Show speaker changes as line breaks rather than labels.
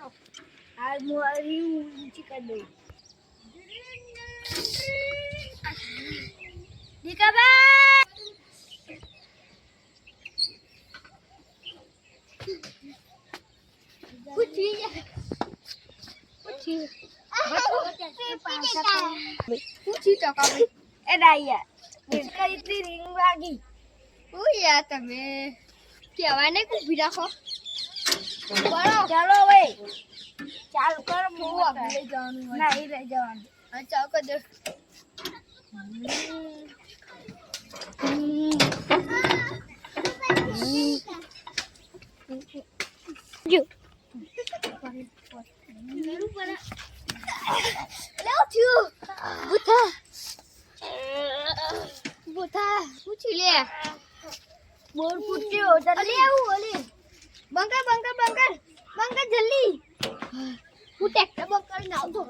ચાલો હાલ મોરી ઊંચી કરી દઉં. દીકાબા પૂછી પૂછી પૂછી તો કમે એ ડાયા નિષ્કરી એટલી રીંગ વાગી હું યાર તમે કહેવાય ને કું રાખો બરો ચાલો હવે ચાલુ કરો હું આપણે લઈ જવાનું ના એ લઈ જવાનું. હા ચાલ કર દે. જો થયું બુથા બુથા પૂછી લે બોર પૂછ્યો જલ્દી આવું ઓલી બંકર બંકર બંકર બંકર જલ્દી. હું ટેક્ટર બંકર ને આવતો